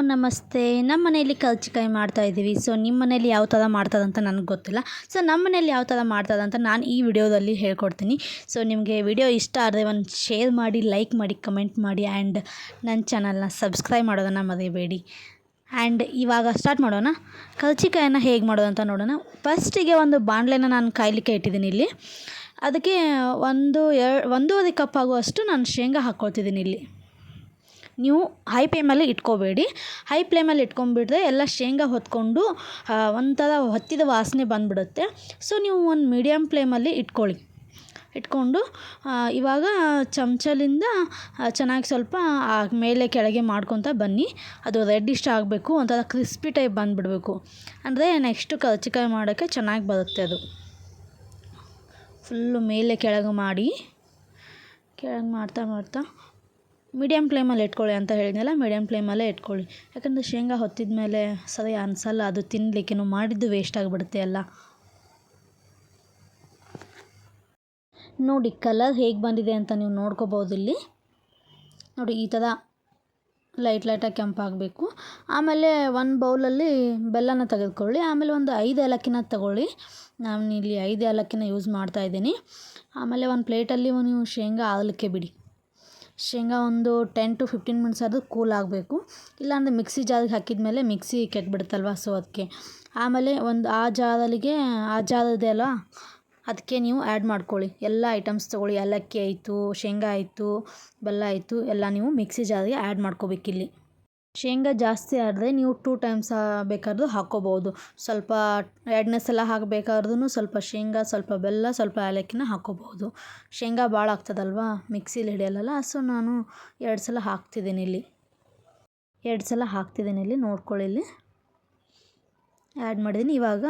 ನಮಸ್ತೆ. ನಮ್ಮ ಮನೆಯಲ್ಲಿ ಕಲ್ಚಿಕಾಯಿ ಮಾಡ್ತಾ ಇದ್ದೀವಿ. ಸೊ ನಿಮ್ಮ ಮನೇಲಿ ಯಾವ ಥರ ಮಾಡ್ತದಂತ ನನಗೆ ಗೊತ್ತಿಲ್ಲ. ಸೊ ನಮ್ಮ ಮನೇಲಿ ಯಾವ ಥರ ಮಾಡ್ತದಂತ ನಾನು ಈ ವಿಡಿಯೋದಲ್ಲಿ ಹೇಳ್ಕೊಡ್ತೀನಿ. ಸೊ, ನಿಮಗೆ ವಿಡಿಯೋ ಇಷ್ಟ ಆದರೆ ಒಂದು ಶೇರ್ ಮಾಡಿ, ಲೈಕ್ ಮಾಡಿ, ಕಮೆಂಟ್ ಮಾಡಿ, ಆ್ಯಂಡ್ ನನ್ನ ಚಾನಲ್ನ ಸಬ್ಸ್ಕ್ರೈಬ್ ಮಾಡೋದನ್ನು ಮರೆಯಬೇಡಿ ಆ್ಯಂಡ್ ಇವಾಗ ಸ್ಟಾರ್ಟ್ ಮಾಡೋಣ. ಕಲ್ಚಿಕಾಯನ್ನು ಹೇಗೆ ಮಾಡೋದು ಅಂತ ನೋಡೋಣ ಫಸ್ಟಿಗೆ ಒಂದು ಬಾಣಲೆನ ನಾನು ಕಾಯ್ಲಿಕ್ಕೆ ಇಟ್ಟಿದ್ದೀನಿ ಇಲ್ಲಿ. ಅದಕ್ಕೆ ಒಂದು ಎರಡು ಒಂದೂವರೆ ಕಪ್ ಆಗುವಷ್ಟು ನಾನು ಶೇಂಗಾ ಹಾಕ್ಕೊಳ್ತಿದ್ದೀನಿ ಇಲ್ಲಿ. ನೀವು ಹೈ ಫ್ಲೇಮಲ್ಲಿ ಇಟ್ಕೋಬೇಡಿ. ಹೈ ಫ್ಲೇಮಲ್ಲಿ ಇಟ್ಕೊಂಡ್ಬಿಟ್ರೆ ಎಲ್ಲ ಶೇಂಗಾ ಹೊತ್ಕೊಂಡು ಒಂಥರ ಹೊತ್ತಿದ ವಾಸನೆ ಬಂದುಬಿಡುತ್ತೆ. ಸೊ ನೀವು ಒಂದು ಮೀಡಿಯಮ್ ಫ್ಲೇಮಲ್ಲಿ ಇಟ್ಕೊಳ್ಳಿ. ಇಟ್ಕೊಂಡು ಇವಾಗ ಚಮಚಲಿಂದ ಚೆನ್ನಾಗಿ ಸ್ವಲ್ಪ ಮೇಲೆ ಕೆಳಗೆ ಮಾಡ್ಕೊತ ಬನ್ನಿ. ಅದು ರೆಡ್ಡಿಷ್ಟ ಆಗಬೇಕು, ಒಂಥರ ಕ್ರಿಸ್ಪಿ ಟೈಪ್ ಬಂದುಬಿಡಬೇಕು. ಅಂದರೆ ನೆಕ್ಸ್ಟು ಕರ್ಚಿಕಾಯಿ ಮಾಡೋಕ್ಕೆ ಚೆನ್ನಾಗಿ ಬರುತ್ತೆ ಅದು. ಫುಲ್ಲು ಮೇಲೆ ಕೆಳಗೆ ಮಾಡಿ, ಕೆಳಗೆ ಮಾಡ್ತಾ ಮಾಡ್ತಾ ಮೀಡಿಯಮ್ ಫ್ಲೇಮಲ್ಲಿ ಇಟ್ಕೊಳ್ಳಿ ಅಂತ ಹೇಳಿದ್ನಲ್ಲ ಮೀಡಿಯಮ್ ಫ್ಲೇಮಲ್ಲೇ ಇಟ್ಕೊಳ್ಳಿ. ಯಾಕಂದರೆ ಶೇಂಗಾ ಹೊತ್ತಿದ ಮೇಲೆ ಸರಿ ಅನಿಸಲ್ಲ, ಅದು ತಿನ್ನಲಿಕ್ಕೆ ಮಾಡಿದ್ದು ವೇಸ್ಟ್ ಆಗಿಬಿಡುತ್ತೆ ಎಲ್ಲ ನೋಡಿ ಕಲರ್ ಹೇಗೆ ಬಂದಿದೆ ಅಂತ ನೀವು ನೋಡ್ಕೋಬೋದು ಇಲ್ಲಿ. ನೋಡಿ, ಈ ಥರ ಲೈಟ್ ಲೈಟಾಗಿ ಕೆಂಪಾಗಬೇಕು. ಆಮೇಲೆ ಒಂದು ಬೌಲಲ್ಲಿ ಬೆಲ್ಲನ ತೆಗೆದುಕೊಳ್ಳಿ. ಆಮೇಲೆ ಒಂದು ಐದು ಏಲಕ್ಕಿನ ತಗೊಳ್ಳಿ. ನಾನು ಇಲ್ಲಿ ಐದು ಏಲಕ್ಕಿನ ಯೂಸ್ ಮಾಡ್ತಾಯಿದ್ದೀನಿ ಆಮೇಲೆ ಒಂದು ಪ್ಲೇಟಲ್ಲಿ ನೀವು ಶೇಂಗಾ ಆಗಲಿಕ್ಕೆ ಬಿಡಿ. ಶೇಂಗಾ ಒಂದು ಟೆನ್ ಟು ಫಿಫ್ಟೀನ್ ಮಿನಿಟ್ಸ್ ಅದು ಕೂಲ್ ಆಗಬೇಕು. ಇಲ್ಲಾಂದರೆ ಮಿಕ್ಸಿ ಜಾರಿಗೆ ಹಾಕಿದ ಮೇಲೆ ಮಿಕ್ಸಿ ಕೆಟ್ಬಿಡುತ್ತಲ್ವ ಸೊ ಅದಕ್ಕೆ ಆಮೇಲೆ ಒಂದು ಆ ಜಾರಲ್ಲಿಗೆ ಆ ಜಾರ ಇದೆ ಅಲ್ವಾ? ಅದಕ್ಕೆ ನೀವು ಆ್ಯಡ್ ಮಾಡ್ಕೊಳ್ಳಿ. ಎಲ್ಲ ಐಟಮ್ಸ್ ತೊಗೊಳ್ಳಿ. ಏಲಕ್ಕಿ ಆಯಿತು, ಶೇಂಗಾ ಆಯಿತು, ಬೆಲ್ಲ ಆಯಿತು, ಎಲ್ಲ ನೀವು ಮಿಕ್ಸಿ ಜಾರಿಗೆ ಆ್ಯಡ್ ಮಾಡ್ಕೋಬೇಕಿಲ್ಲಿ. ಶೇಂಗಾ ಜಾಸ್ತಿ ಆದರೆ ನೀವು ಟೂ ಟೈಮ್ಸ್ ಬೇಕಾದ್ರೂ ಹಾಕ್ಕೋಬೋದು ಸ್ವಲ್ಪ ಎರಡನೇ ಸಲ ಹಾಕಬೇಕಾದ್ರೂ ಸ್ವಲ್ಪ ಶೇಂಗಾ, ಸ್ವಲ್ಪ ಬೆಲ್ಲ, ಸ್ವಲ್ಪ ಏಲಕ್ಕಿನ ಹಾಕ್ಕೋಬೋದು ಶೇಂಗಾ ಭಾಳ ಆಗ್ತದಲ್ವಾ? ಮಿಕ್ಸಿಲಿ ಹಿಡಿಯಲ್ಲ ಸೊ ನಾನು ಎರಡು ಸಲ ಹಾಕ್ತಿದ್ದೀನಿ ಇಲ್ಲಿ. ಎರಡು ಸಲ ಹಾಕ್ತಿದ್ದೀನಿ ಇಲ್ಲಿ, ನೋಡ್ಕೊಳ್ಳಿ ಇಲ್ಲಿ. ಆ್ಯಡ್ ಮಾಡಿದ್ದೀನಿ. ಇವಾಗ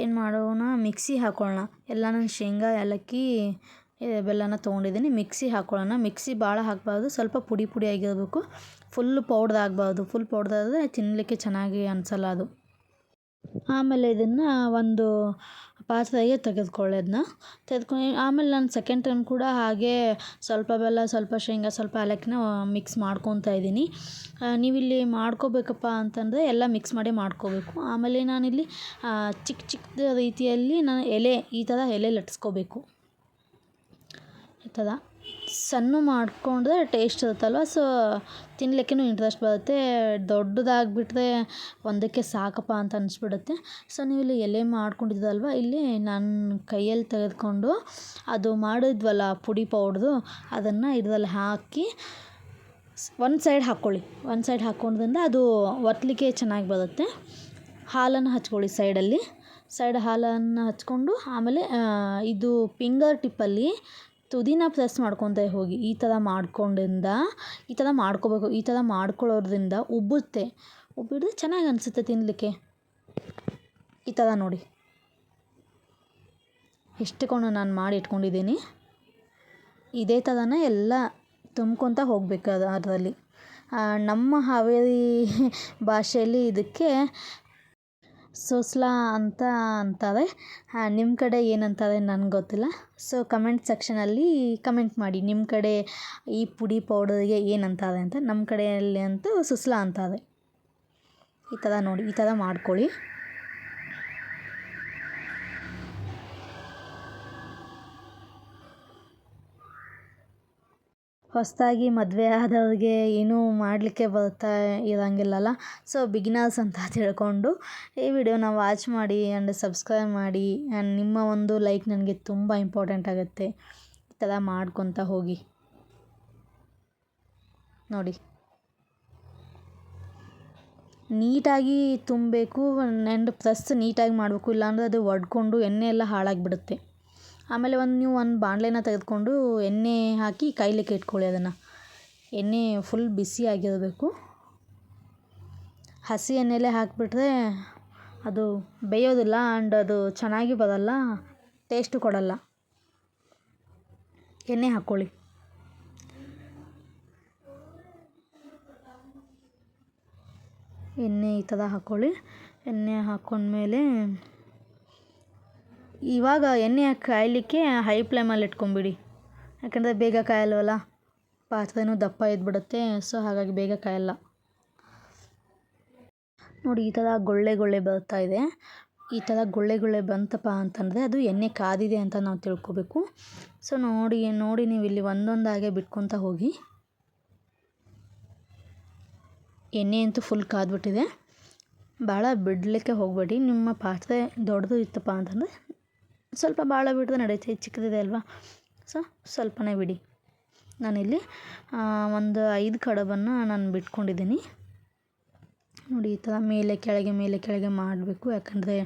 ಏನು ಮಾಡೋಣ? ಮಿಕ್ಸಿ ಹಾಕೊಳ್ಳೋಣ. ಎಲ್ಲ ನಾನು ಶೇಂಗಾ, ಏಲಕ್ಕಿ ಬೆಲ್ಲನ ತೊಗೊಂಡಿದ್ದೀನಿ. ಮಿಕ್ಸಿ ಹಾಕ್ಕೊಳ್ಳೋಣ ಮಿಕ್ಸಿ ಭಾಳ ಹಾಕಬಾರ್ದು. ಸ್ವಲ್ಪ ಪುಡಿ ಪುಡಿ ಆಗಿರಬೇಕು. ಫುಲ್ ಪೌಡ್ರ್ ಆಗಬಾರ್ದು. ಫುಲ್ ಪೌಡ್ದಾದರೆ ತಿನ್ನಲಿಕ್ಕೆ ಚೆನ್ನಾಗಿ ಅನಿಸಲ್ಲ ಅದು. ಆಮೇಲೆ ಇದನ್ನು ಒಂದು ಪಾತ್ರೆಗೆ ತೆಗೆದುಕೊಳ್ಳಿ ಅದನ್ನ ತೆಗೆದುಕೊಂಡು ಆಮೇಲೆ ನಾನು ಸೆಕೆಂಡ್ ಟೈಮ್ ಕೂಡ ಹಾಗೆ ಸ್ವಲ್ಪ ಬೆಲ್ಲ, ಸ್ವಲ್ಪ ಶೇಂಗಾ, ಸ್ವಲ್ಪ ಏಲಕ್ಕಿನ ಮಿಕ್ಸ್ ಮಾಡ್ಕೊತಾ ಇದ್ದೀನಿ. ನೀವಿಲ್ಲಿ ಮಾಡ್ಕೋಬೇಕಪ್ಪ ಅಂತಂದರೆ ಎಲ್ಲ ಮಿಕ್ಸ್ ಮಾಡಿ ಮಾಡ್ಕೋಬೇಕು. ಆಮೇಲೆ ನಾನಿಲ್ಲಿ ಚಿಕ್ಕ ಚಿಕ್ಕದ ರೀತಿಯಲ್ಲಿ ನಾನು ಎಲೆ, ಈ ಥರ ಎಲೆ ಲಟ್ಸ್ಕೋಬೇಕು. ಈ ಥರ ಸಣ್ಣ ಮಾಡಿಕೊಂಡ್ರೆ ಟೇಸ್ಟ್ ಇರುತ್ತಲ್ವ? ಸೊ ತಿನ್ನಲಿಕ್ಕೂ ಇಂಟ್ರೆಸ್ಟ್ ಬರುತ್ತೆ. ದೊಡ್ಡದಾಗಿಬಿಟ್ರೆ ಒಂದಕ್ಕೆ ಸಾಕಪ್ಪ ಅಂತ ಅನಿಸ್ಬಿಡುತ್ತೆ. ಸೊ ನೀವು ಇಲ್ಲಿ ಎಲೆ ಮಾಡ್ಕೊಂಡಿದ್ದಲ್ವ? ಇಲ್ಲಿ ನಾನು ಕೈಯಲ್ಲಿ ತೆಗೆದುಕೊಂಡು ಅದು ಮಾಡಿದ್ವಲ್ಲ ಪುಡಿ ಪೌಡ್ರು ಅದನ್ನು ಇದರಲ್ಲಿ ಹಾಕಿ ಒಂದು ಸೈಡ್ ಹಾಕ್ಕೊಳ್ಳಿ. ಒಂದು ಸೈಡ್ ಹಾಕ್ಕೊಂಡ್ರಿಂದ ಅದು ಒತ್ತಲಿಕ್ಕೆ ಚೆನ್ನಾಗಿ ಬರುತ್ತೆ. ಹಾಲನ್ನು ಹಚ್ಕೊಳ್ಳಿ ಸೈಡಲ್ಲಿ ಸೈಡ್ ಹಾಲನ್ನು ಹಚ್ಕೊಂಡು ಆಮೇಲೆ ಇದು ಫಿಂಗರ್ ಟಿಪ್ಪಲ್ಲಿ ತುದಿನ ಪ್ರೆಸ್ ಮಾಡ್ಕೊತ ಹೋಗಿ, ಈ ಥರ ಮಾಡ್ಕೊಂಡಿಂದ ಈ ಥರ ಮಾಡ್ಕೋಬೇಕು, ಈ ಥರ ಮಾಡ್ಕೊಳ್ಳೋದ್ರಿಂದ ಉಬ್ಬುತ್ತೆ. ಉಬ್ಬಿದ್ರೆ ಚೆನ್ನಾಗಿ ಅನಿಸುತ್ತೆ ತಿನ್ನಲಿಕ್ಕೆ ಈ ಥರ ನೋಡಿ. ಎಷ್ಟುಕೊಂಡು ನಾನು ಮಾಡಿ ಇಟ್ಕೊಂಡಿದ್ದೀನಿ. ಇದೇ ಥರನೇ ಎಲ್ಲ ತುಂಬ್ಕೊತ ಹೋಗ್ಬೇಕು ಅದು ಅದರಲ್ಲಿ. ನಮ್ಮ ಹಾವೇರಿ ಭಾಷೆಯಲ್ಲಿ ಇದಕ್ಕೆ ಸೋಸ್ಲಾ ಅಂತ ಅಂತಾರೆ ನಿಮ್ಮ ಕಡೆ ಏನಂತಾರೆ ನನಗೆ ಗೊತ್ತಿಲ್ಲ. ಸೊ ಕಮೆಂಟ್ ಸೆಕ್ಷನಲ್ಲಿ ಕಮೆಂಟ್ ಮಾಡಿ. ನಿಮ್ಮ ಕಡೆ ಈ ಪುಡಿ ಪೌಡರ್ಗೆ ಏನಂತಾರೆ ಅಂತ ನಮ್ಮ ಕಡೆಯಲ್ಲಿ ಅಂತೂ ಸುಸ್ಲಾ ಅಂತಾರೆ ಈ ಥರ ನೋಡಿ, ಈ ಥರ ಮಾಡ್ಕೊಳ್ಳಿ. ಹೊಸದಾಗಿ ಮದುವೆ ಆದವ್ರಿಗೆ ಏನೂ ಮಾಡಲಿಕ್ಕೆ ಬರ್ತಾ ಇರೋಂಗಿಲ್ಲಲ್ಲ. ಸೊ ಬಿಗಿನರ್ಸ್ ಅಂತ ತಿಳ್ಕೊಂಡು ಈ ವಿಡಿಯೋನ ವಾಚ್ ಮಾಡಿ ಆ್ಯಂಡ್ ಸಬ್ಸ್ಕ್ರೈಬ್ ಮಾಡಿ ಆ್ಯಂಡ್ ನಿಮ್ಮ ಒಂದು ಲೈಕ್ ನನಗೆ ತುಂಬ ಇಂಪಾರ್ಟೆಂಟ್ ಆಗುತ್ತೆ. ಈ ಥರ ಮಾಡ್ಕೊತ ಹೋಗಿ. ನೋಡಿ. ನೀಟಾಗಿ ತುಂಬಬೇಕು ಆ್ಯಂಡ್ ಪ್ಲಸ್ ನೀಟಾಗಿ ಮಾಡಬೇಕು, ಇಲ್ಲಾಂದರೆ ಅದು ಒಡ್ಕೊಂಡು ಎಣ್ಣೆ ಎಲ್ಲ ಹಾಳಾಗಿಬಿಡುತ್ತೆ. ಆಮೇಲೆ ಒಂದು ನೀವು ಒಂದು ಬಾಣಲೆನ ತೆಗೆದುಕೊಂಡು ಎಣ್ಣೆ ಹಾಕಿ ಕಾಯ್ಲಿಕ್ಕೆ ಇಟ್ಕೊಳ್ಳಿ ಅದನ್ನು. ಎಣ್ಣೆ ಫುಲ್ ಬಿಸಿ ಆಗಿರಬೇಕು. ಹಸಿ ಎಣ್ಣೆಲೇ ಹಾಕಿಬಿಟ್ರೆ ಅದು ಬೇಯೋದಿಲ್ಲ ಆ್ಯಂಡ್ ಅದು ಚೆನ್ನಾಗಿ ಬರಲ್ಲ ಟೇಸ್ಟು ಕೊಡಲ್ಲ. ಎಣ್ಣೆ ಹಾಕ್ಕೊಳ್ಳಿ. ಎಣ್ಣೆ ಈ ಥರ ಹಾಕ್ಕೊಳ್ಳಿ. ಎಣ್ಣೆ ಹಾಕ್ಕೊಂಡ್ಮೇಲೆ ಇವಾಗ ಎಣ್ಣೆ ಕಾಯಲಿಕ್ಕೆ ಹೈ ಫ್ಲೇಮಲ್ಲಿ ಇಟ್ಕೊಂಬಿಡಿ. ಯಾಕಂದರೆ ಬೇಗ ಕಾಯಲ್ವಲ್ಲ? ಪಾತ್ರೆನೂ ದಪ್ಪ ಇದ್ಬಿಡುತ್ತೆ, ಸೊ ಹಾಗಾಗಿ ಬೇಗ ಕಾಯಲ್ಲ. ನೋಡಿ, ಈ ಥರ ಗೊಳ್ಳೆ ಗೊಳ್ಳೆ ಬರ್ತಾ ಇದೆ. ಈ ಥರ ಗೊಳ್ಳೆ ಗೊಳ್ಳೆ ಬಂತಪ್ಪ ಅಂತಂದರೆ ಅದು ಎಣ್ಣೆ ಕಾದಿದೆ ಅಂತ ನಾವು ತಿಳ್ಕೊಬೇಕು. ಸೊ ನೋಡಿ ನೋಡಿ ನೀವು ಇಲ್ಲಿ ಒಂದೊಂದಾಗೆ ಬಿಟ್ಕೊತ ಹೋಗಿ. ಎಣ್ಣೆ ಅಂತೂ ಫುಲ್ ಕಾದ್ಬಿಟ್ಟಿದೆ. ಭಾಳ ಬಿಡಲಿಕ್ಕೆ ಹೋಗಬೇಡಿ. ನಿಮ್ಮ ಪಾತ್ರೆ ದೊಡ್ಡದು ಇತ್ತಪ್ಪ ಅಂತಂದರೆ ಸ್ವಲ್ಪ ಭಾಳ ಬಿಟ್ಟರೆ ನಡೆಯುತ್ತೆ ಚಿಕ್ಕದಿದೆ ಅಲ್ವಾ? ಸೊ ಸ್ವಲ್ಪನೇ ಬಿಡಿ. ನಾನಿಲ್ಲಿ ಒಂದು ಐದು ಕಡಬನ್ನು ನಾನು ಬಿಟ್ಕೊಂಡಿದ್ದೀನಿ. ನೋಡಿ, ಈ ಥರ ಮೇಲೆ ಕೆಳಗೆ ಮೇಲೆ ಕೆಳಗೆ ಮಾಡಬೇಕು. ಯಾಕಂದರೆ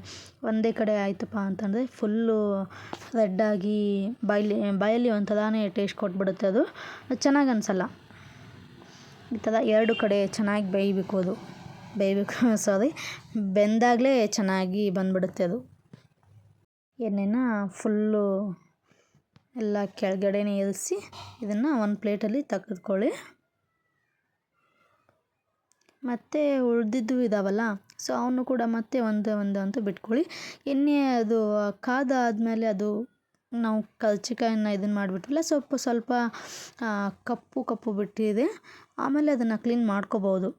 ಒಂದೇ ಕಡೆ ಆಯ್ತಪ್ಪ ಅಂತಂದರೆ ಫುಲ್ಲು ರೆಡ್ಡಾಗಿ ಬಾಯಲ್ಲಿ ಬಾಯಲ್ಲಿ ಒಂಥರನೇ ಟೇಸ್ಟ್ ಕೊಟ್ಬಿಡುತ್ತೆ ಅದು. ಚೆನ್ನಾಗಿ ಅನಿಸಲ್ಲ. ಈ ಥರ ಎರಡು ಕಡೆ ಚೆನ್ನಾಗಿ ಬೇಯಬೇಕು ಅದು. ಬೇಯಬೇಕು ಸಾರಿ ಬೆಂದಾಗಲೇ ಚೆನ್ನಾಗಿ ಬಂದ್ಬಿಡುತ್ತೆ ಅದು. ಎಣ್ಣೆನ ಫುಲ್ಲು ಎಲ್ಲ ಕೆಳಗಡೆನೇ ಇಳಿಸಿ ಇದನ್ನು ಒಂದು ಪ್ಲೇಟಲ್ಲಿ ತೆಗೆದುಕೊಳ್ಳಿ. ಮತ್ತು ಉಳಿದಿದ್ದು ಇದಾವಲ್ಲ ಸೊ ಅವನ್ನು ಕೂಡ ಮತ್ತೆ ಒಂದು ಒಂದು ಅಂತ ಬಿಟ್ಕೊಳ್ಳಿ. ಎಣ್ಣೆ ಅದು ಕಾದಾದಮೇಲೆ ಅದು ನಾವು ಕಲ್ಚಿಕಾಯನ್ನು ಇದನ್ನು ಮಾಡಿಬಿಟ್ವಲ್ಲ, ಸ್ವಲ್ಪ ಸ್ವಲ್ಪ ಕಪ್ಪು ಕಪ್ಪು ಬಿಟ್ಟಿದೆ, ಆಮೇಲೆ ಅದನ್ನು ಕ್ಲೀನ್ ಮಾಡ್ಕೋಬೋದು.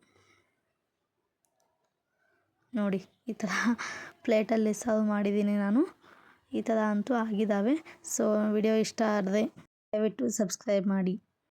ನೋಡಿ, ಈ ಥರ ಪ್ಲೇಟಲ್ಲಿ ಸರ್ವ್ ಮಾಡಿದ್ದೀನಿ ನಾನು. ಈ ಥರ ಅಂತೂ ಆಗಿದ್ದಾವೆ. ಸೊ ವಿಡಿಯೋ ಇಷ್ಟ ಆದರೆ ದಯವಿಟ್ಟು ಸಬ್ಸ್ಕ್ರೈಬ್ ಮಾಡಿ.